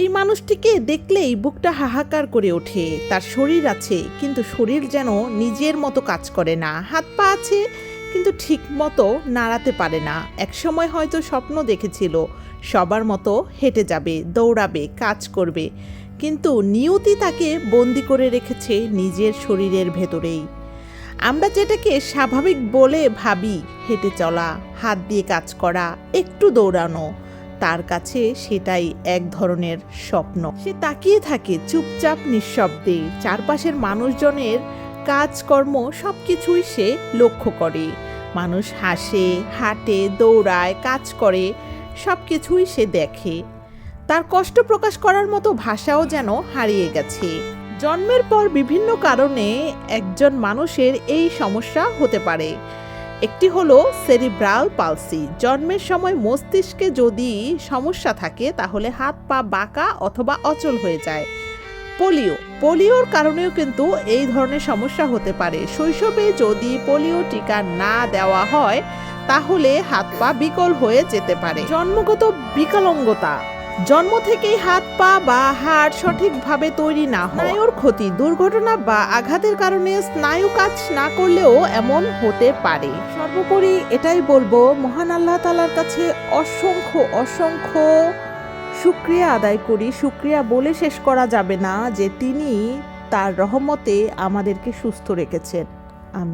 এই মানুষটিকে দেখলেই বুকটা হাহাকার করে ওঠে। তার শরীর আছে, কিন্তু শরীর যেন নিজের মতো কাজ করে না। হাত পা আছে, কিন্তু ঠিক মতো নাড়াতে পারে না। একসময় হয়তো স্বপ্ন দেখেছিল, সবার মতো হেঁটে যাবে, দৌড়াবে, কাজ করবে। কিন্তু নিয়তি তাকে বন্দি করে রেখেছে নিজের শরীরের ভেতরেই। আমরা যেটাকে স্বাভাবিক বলে ভাবি, হেঁটে চলা, হাত দিয়ে কাজ করা, একটু দৌড়ানো। তার কাছে সেটাই এক ধরনের স্বপ্ন। সে তাকিয়ে থাকে চুপচাপ নিঃশব্দে। চারপাশের মানুষজনের কাজকর্ম সব কিছুই সে লক্ষ্য করে। মানুষ হাসে, হাঁটে, দৌড়ায়, কাজ করে সব কিছুই সে দেখে। তার কষ্ট প্রকাশ করার মতো ভাষাও যেন হারিয়ে গেছে। জন্মের পর বিভিন্ন কারণে একজন মানুষের এই সমস্যা হতে পারে। একটি হলো সেরিব্রাল পালসি। জন্মের সময় মস্তিষ্কে যদি সমস্যা থাকে, তাহলে হাত, পা বাঁকা অথবা অচল হয়ে যায়। পোলিও। পোলিওর কারণেও কিন্তু এই ধরনের সমস্যা হতে পারে। শৈশবে যদি পোলিও টিকা না দেওয়া হয়, তাহলে হাত, পা বিকল হয়ে যেতে পারে। জন্মগত বিকলাঙ্গতা। জন্ম থেকেই হাত, পা বা হাড় সঠিকভাবে তৈরি না স্নায়ুর ক্ষতি, দুর্ঘটনা বা আঘাতের কারণে স্নায়ু কাজ না করলেও এমন হতে পারে। সর্বোপরি এটাই বলব, মহান আল্লাহ তালার কাছে অসংখ্য অসংখ্য শুক্রিয়া আদায় করি। শুক্রিয়া বলে শেষ করা যাবে না যে তিনি তার রহমতে আমাদেরকে সুস্থ রেখেছেন। আমি